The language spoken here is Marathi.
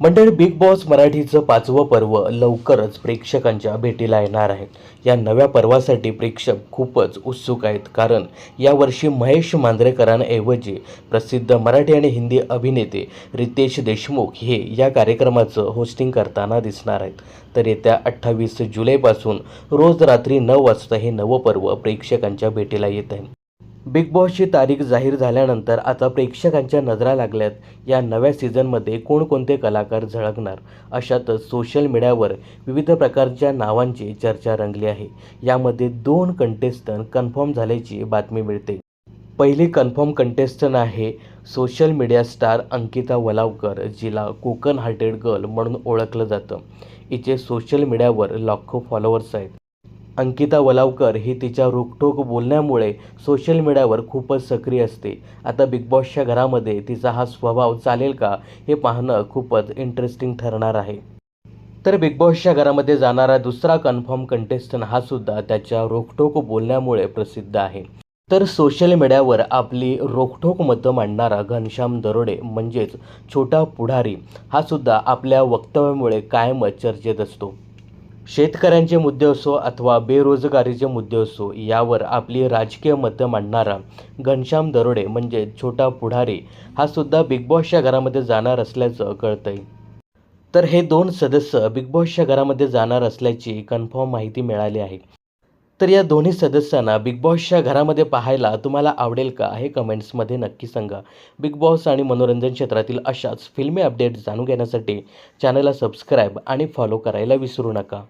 मंडळी बिग बॉस मराठीचं पाचवं पर्व लवकरच प्रेक्षकांच्या भेटीला येणार आहे. या नव्या पर्वासाठी प्रेक्षक खूपच उत्सुक आहेत. कारण यावर्षी महेश मांजरेकरांऐवजी प्रसिद्ध मराठी आणि हिंदी अभिनेते रितेश देशमुख हे या कार्यक्रमाचं होस्टिंग करताना दिसणार आहेत. तर येत्या अठ्ठावीस जुलैपासून रोज रात्री नऊ वाजता हे नवं पर्व प्रेक्षकांच्या भेटीला येत आहे. बिग बॉसची तारीख जाहीर झाल्यानंतर आता प्रेक्षकांच्या नजरा लागल्यात या नव्या सीझनमध्ये कोणकोणते कलाकार झळकणार? अशातच सोशल मीडियावर विविध प्रकारच्या नावांची चर्चा रंगली आहे. यामध्ये दोन कंटेस्टंट कन्फर्म झाल्याची बातमी मिळते. पहिली कन्फर्म कंटेस्टंट आहे social media star Ankita Valavkar जिला कोकण हार्टेड गर्ल म्हणून ओळखलं जातं. हिचे सोशल मीडियावर लाखो फॉलोअर्स आहेत. अंकिता वलावकर ही तिच्या रोखठोक बोलण्यामुळे सोशल मीडियावर खूपच सक्रिय असते. आता बिग बॉसच्या घरामध्ये तिचा हा स्वभाव चालेल का हे पाहणं खूपच इंटरेस्टिंग ठरणार आहे. तर बिग बॉसच्या घरामध्ये जाणारा दुसरा कन्फर्म कंटेस्टंट हा सुद्धा त्याच्या रोखठोक बोलण्यामुळे प्रसिद्ध आहे. तर सोशल मीडियावर आपली रोखठोक मतं मांडणारा घनश्याम दरोडे म्हणजेच छोटा पुढारी हा सुद्धा आपल्या वक्तव्यामुळे कायमच चर्चेत असतो. शेतकऱ्यांचे मुद्दे असो अथवा बेरोजगारीचे मुद्दे असो यावर आपली राजकीय मतं मांडणारा घनश्याम दरोडे म्हणजे छोटा पुढारी हा सुद्धा बिग बॉसच्या घरामध्ये जाणार असल्याचं कळतंय. तर हे दोन सदस्य बिग बॉसच्या घरामध्ये जाणार असल्याची कन्फर्म माहिती मिळाली आहे. तर या दोन्ही सदस्यांना बिग बॉसच्या घरामध्ये पाहायला तुम्हाला आवडेल का हे कमेंट्समध्ये नक्की सांगा. बिग बॉस आणि मनोरंजन क्षेत्रातील अशाच फिल्मी अपडेट्स जाणून घेण्यासाठी चॅनलला सबस्क्राईब आणि फॉलो करायला विसरू नका.